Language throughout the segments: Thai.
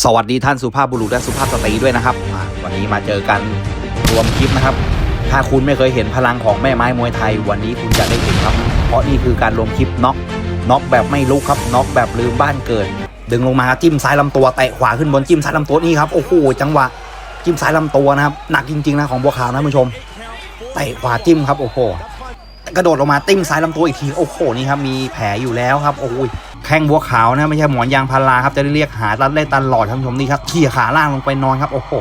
สวัสดีท่านสุภาพบุรุษและสุภาพสตรีด้วยนะครับ วันนี้มาเจอกันรวมคลิปนะครับ ถ้าคุณไม่เคยเห็นพลังของแม่ไม้มวยไทย วันนี้คุณจะได้เห็นครับ เพราะนี่คือการรวมคลิปน็อกน็อกแบบไม่ลุกครับน็อกแบบลืมบ้านเกิด ดึงลงมาจิ้มซ้ายลำตัวเตะขวาขึ้นบนจิ้มซ้ายลำตัวนี่ครับโอ้โหจังหวะจิ้มซ้ายลำตัวนะครับหนักจริงๆนะของบัวขาวนะผู้ชมเตะขวาจิ้มครับโอ้โหกระโดดลงมาติ้มซ้ายลำตัวอีกทีโอ้โหนี่ครับมีแผลอยู่แล้วครับโอ้ย แข้งบัวขาวนะไม่ใช่หมอนยางพาราครับจะได้เรียกหาตัดเล่ตลอดท่านผู้ชมนี่ครับเขี่ยขาล่างลงไปนอนครับโอ้โห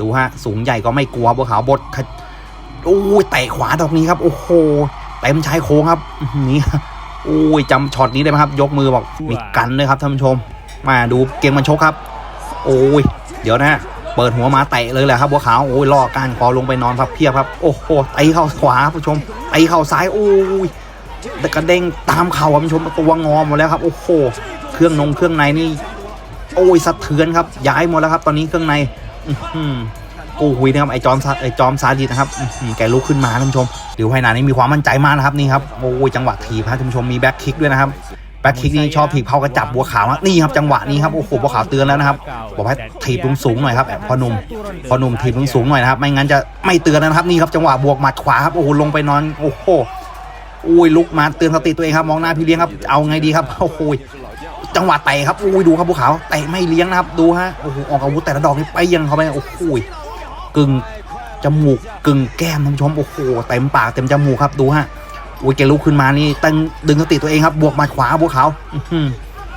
ดูฮะสูงใหญ่ก็ไม่กลัวบัวขาวบดขโอ้ยเตะขวาดอกนี้ครับ โอ้โหเต็มชายโค้งครับนี่โอ้ยจำช็อตนี้ได้ไหมครับ ยกมือบอกมีกันด้วยครับท่านผู้ชม มาดูเกมมันชกครับ โอ้ย เดี๋ยวนะเปิดหัวมาเตะเลยแหละครับบัวขาวโอ้ยล่อกานคอลงไปนอนพับเพียบครับ โอ้โหไตเข้าขวาครับผู้ชมไตเข้าซ้ายโอ้ย แต่กระเด้งตามเข่าครับผู้ชมตัวงอหมดแล้วครับ โอ้โห เครื่องนงเครื่องในนี่ โอ้ยสะเทือนครับ ย้ายหมดแล้วครับ ตอนนี้เครื่องในอื้อหือโอ้โหนะครับไอจอมซาไอจอมซาดิสนะครับแกลุกขึ้นมาท่านผู้ชมหลิวไฮนานี่มีความมั่นใจมากนะครับนี่ครับโอ้ยจังหวะถีบครับท่านผู้ชมมีแบ็คคิกด้วยนะครับแบ็คคิกนี่ชอบถีบเข้ากระจับบัวขาวนะนี่ครับจังหวะนี้ครับโอ้โหบัวขาวเตือนแล้วนะครับบอกให้ถีบสูงๆหน่อยครับพอหนุ่มพอหนุ่มถีบสูงๆหน่อยนะครับไม่งั้นจะไม่เตือนนะครับนี่ครับจังหวะบวกหมัดขวาครับโอ้โหลงไปนอนโอ้โห อุ้ยลุกมาเตือนสติตัวเองครับ มองหน้าพี่เลี้ยงครับ เอาไงดีครับโอ้โหจังหวะเตะครับอุ้ยดูครับบัวขาเตะไม่เลี้ยงนะครับ ดูฮะโอ้โหออกอาวุธแต่ละดอกนี่ไปยังเขาไปโอ้โหกึ่งจมูกกึ่งแก้มท่านชมโอ้โหเต็มปากเต็มจมูกครับดูฮะอุ้ยแกลุกขึ้นมานี่ตั้งดึงสติตัวเองครับบวกมัดขวาบัวขา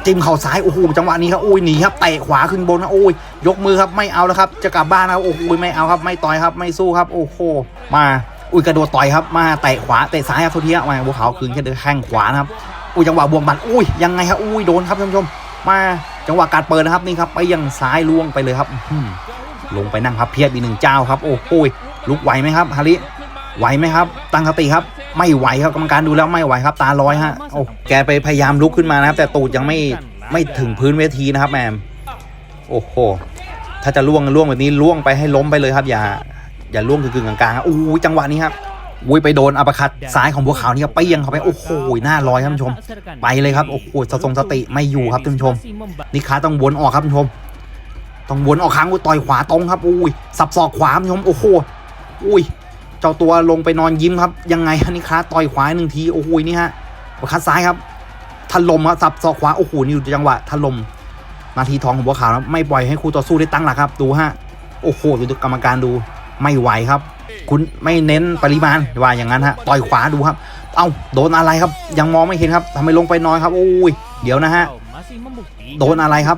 จิ้มเข่าซ้ายโอ้โหจังหวะนี้ครับโอ้ยหนีครับเตะขวาขึ้นบนนะโอ้ยยกมือครับไม่เอาแล้วครับ จะกลับบ้านนะครับโอ้โหไม่เอาครับ ไม่ต่อยครับ ไม่สู้ครับ โอ้โหมา อุ้ยกระโดดต่อยครับมาเตะขวาเตะซ้ายครับทุกทีมาบัวขาวคืนแค่เดินแข้งขวานะครับอุ้ยจังหวะบวกบันอุ้ยยังไงครับอุ้ยโดนครับท่านผู้ชมมาจังหวะการเปิดนะครับนี่ครับไปยังซ้ายล่วงไปเลยครับลงไปนั่งพับเพียบอีกหนึ่งเจ้าครับโอ้โหลุกไหวไหมครับฮาริไหวไหมครับ ตั้งสติครับ ไม่ไหวครับกรรมการดูแล้วไม่ไหวครับ ตาลอยฮะโอ้แกไปพยายามลุกขึ้นมานะครับ แต่ตูดยังไม่ไม่ถึงพื้นเวทีนะครับแมมโอ้โหถ้าจะล่วงล่วงแบบนี้ล่วงไปให้ล้มไปเลยครับอย่า อย่าล่วงกึ่งกลางๆครับอู้ยจังหวะนี้ครับอุ้ยไปโดนอัปคัดซ้ายของบัวขาวนี่ครับไปยังเข้าไปโอ้โหหน้าลอยครับท่านผู้ชม ไปเลยครับโอ้โหสทรงสติไม่อยู่ครับท่านผู้ชมนี่ขาต้องวนออกครับท่านผู้ชม ต้องวนออกค้างอุ้ยต่อยขวาตรงครับอุ้ยสับศอกขวาท่านผู้ชมโอ้โหอุ้ยเจ้าตัวลงไปนอนยิ้มครับ ยังไงนี่ขาต่อยขวาหนึ่งทีโอ้โหนี่ฮะขาซ้ายครับถล่มครับสับศอกขวาโอ้โหนี่ดูจังหวะถล่มนาทีทองของบัวขาวนะไม่ปล่อยให้คู่ต่อสู้ได้ตั้งหลักครับ ดูฮะโอ้โหดูกรรมการดู ไม่ไหวครับ คุณไม่เน้นปริมาณว่าอย่างนั้นฮะต่อยขวาดูครับ เอ้าโดนอะไรครับ ยังมองไม่เห็นครับทำไมลงไปน้อยครับโอ้ยเดี๋ยวนะฮะโดนอะไรครับ